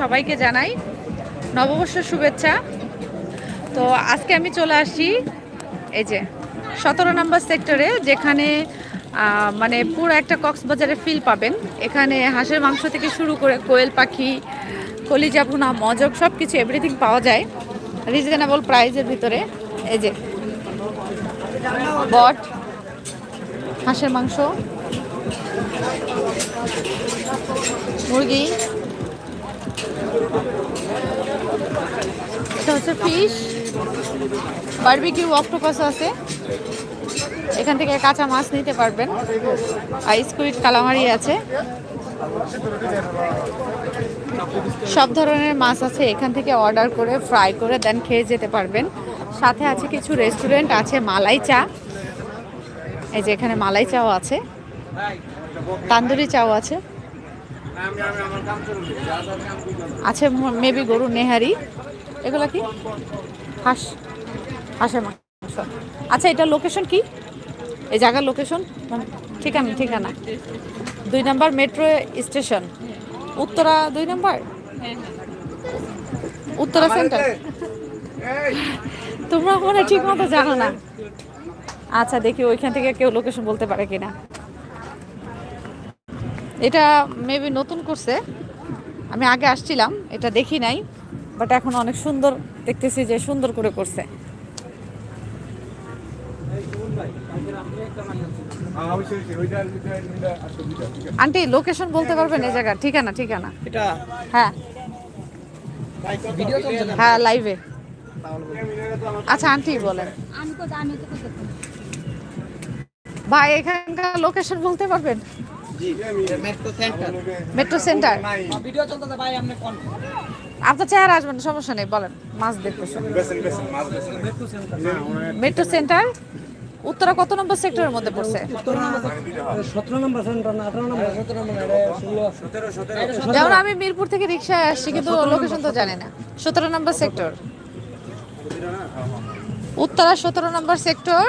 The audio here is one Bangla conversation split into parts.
সবাইকে জানাই নববর্ষের শুভেচ্ছা। তো আজকে আমি চলে আসি এই যে সতেরো নম্বর সেক্টরে যেখানে মানে পুরো একটা কক্সবাজারে ফিল পাবেন। এখানে হাঁসের মাংস থেকে শুরু করে কোয়েল পাখি কলিজা ভুনা মজক সব কিছু এভরিথিং পাওয়া যায় রিজনেবল প্রাইজের ভিতরে। এই যে বট, হাঁসের মাংস, মুরগি এটা হচ্ছে ফিশ বারবিকিউ অক্টোপাস আছে। এখান থেকে কাঁচা মাছ নিতে পারবেন। আর কালামারি আছে। সব ধরনের মাছ আছে। এখান থেকে অর্ডার করে ফ্রাই করে দেন খেয়ে যেতে পারবেন। সাথে আছে কিছু রেস্টুরেন্ট আছে, মালাই চা। এই যে এখানে মালাই চাও আছে। তান্দুরি চাও আছে। আছে মেবি গরু নেহারি। এগুলো কি? হাঁস হাঁসের মাংস। আচ্ছা এটা লোকেশন কি? এই জায়গার লোকেশন ঠিকানা ঠিকানা। দুই নাম্বার মেট্রো স্টেশন উত্তরা দুই নাম্বার? উত্তরা সেন্টার তোমরা মনে ঠিক মতো জানো না। আচ্ছা দেখি ওইখান থেকে কেউ লোকেশন বলতে পারে কিনা। এটা মেবি নতুন করছে। আমি আগে আসছিলাম এটা দেখি নাই বাট এখন অনেক সুন্দর দেখতেছি যে সুন্দর করে করছে। আন্টি লোকেশন বলতে পারবেন এই জায়গা ঠিকানা ঠিকানা? এটা হ্যাঁ। ভিডিও চলছে না? হ্যাঁ লাইভে আচ্ছা আন্টি বলেন। ভাই এখানকার লোকেশন বলতে পারবেন? Metro centre metro centre video চলতেছে ভাই আপনি কোন? আপনার চেহারা আসবেন সমস্যা নেই বলেন মাছ দেখতেছেন মেট্রো সেন্টার উত্তরা কত নম্বর সেক্টরের মধ্যে পড়ছে? সতেরো সতেরো যেমন আমি মিরপুর থেকে রিক্সায় আসছি কিন্তু লোকেশন তো জানি না। সতেরো নম্বর সেক্টর উত্তরা সতেরো নম্বর সেক্টর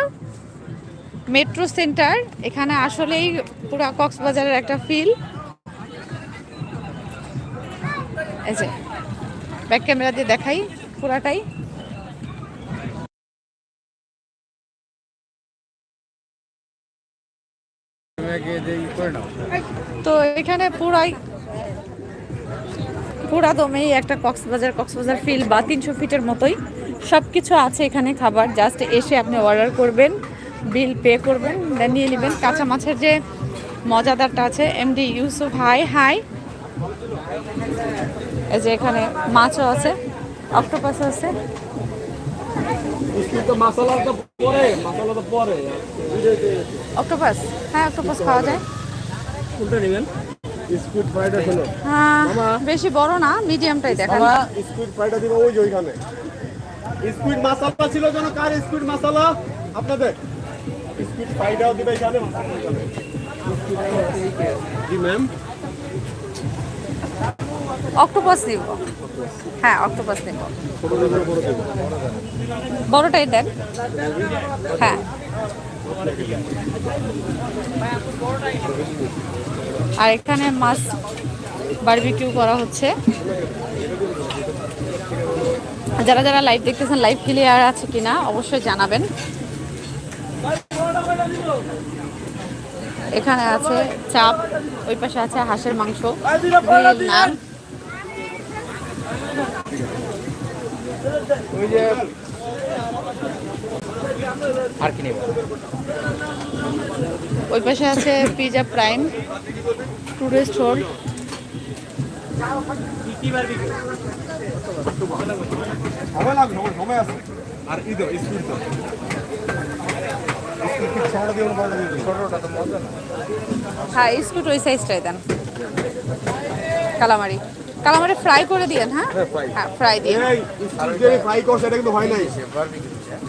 মেট্রো সেন্টার, এখানে আসলেই পুরো কক্সবাজারের একটা ফিল এই যে ব্যাক ক্যামেরা দিয়ে দেখাই পুরাটাই। তো এখানে পুরাই, পুরা দমেই একটা কক্সবাজার কক্সবাজার ফিল বা তিনশো ফিটের মতোই। সব কিছু আছে এখানে খাবার জাস্ট এসে আপনি অর্ডার করবেন। বিল পে করবেন দেন নিয়ে নেবেন। কাঁচা মাছের যে মজাদারটা আছে এমডি ইউসুফ হাই হাই এই যে এখানে মাছও আছে অক্টোপাস আছে। অক্টোপাস হ্যাঁ অক্টোপাস খাওয়া যায়। কোনটা নেবেন? স্কুইড ফ্রাইটা ছিল হ্যাঁ বেশি বড় না মিডিয়ামটাই দেখান। স্কুইড ফ্রাইটা দিবে ওই যে ওইখানে? স্কুইড মশলা ছিল যেন কার স্কুইড মশলা? আপনাদের। দিবে জি ম্যাম অক্টোপাস নিব হ্যাঁ অক্টোপাস নিব বড়টাই দেন হ্যাঁ। আর এখানে মাছ বারবিকিউ করা হচ্ছে। যারা যারা লাইভ দেখতেছেন লাইভ ক্লিয়ার আছে কিনা, অবশ্যই জানাবেন। এখানে আছে চাপ ওই পাশে আছে হাঁসের মাংস নান ওই আর কি নেব? ওই পাশে আছে পিজা প্রাইম টুরিস্ট হোল্ড সময় আর হ্যাঁ স্কুট ওই সাইজটাই দেন। কালামারি। কালামারি ফ্রাই করে দিয়েন হ্যাঁ? হ্যাঁ ফ্রাই দিয়ে ফ্রাই করছে এটা কিন্তু হয় নাই।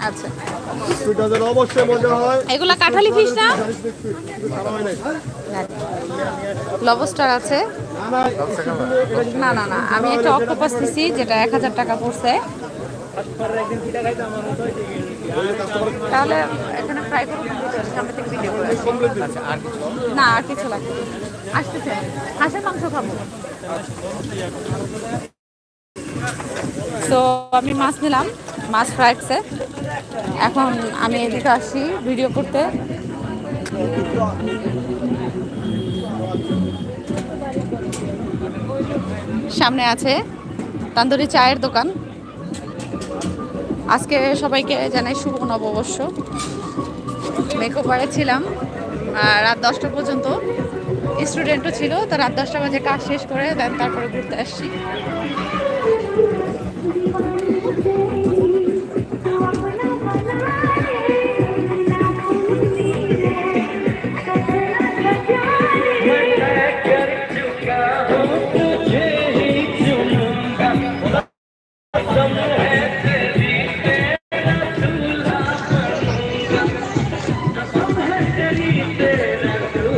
আচ্ছা। স্কুইডটা যেন অবশ্যই হয়। এগুলা কাঁঠালি ফিশ না? লবস্টার আছে। না না না আমি একটা অক্টোপাস দিছি যেটা এক হাজার টাকা পড়ছে। তাহলে এখানে ফ্রাই করে সামনে থেকে ভিডিও করে না, আর কিছু লাগবে। আসতেছে। হাঁসের মাংস খাব। তো আমি মাছ নিলাম, মাছ ফ্রাইডসে এখন আমি এদিকে আসি ভিডিও করতে। সামনে আছে তান্দুরি চায়ের দোকান। আজকে সবাইকে জানাই শুভ নববর্ষ। মেকওভারে ছিলাম রাত দশটা পর্যন্ত স্টুডেন্টও ছিল, তো রাত দশটা বাজে কাজ শেষ করে দেন তারপরে ঘুরতে আসছি।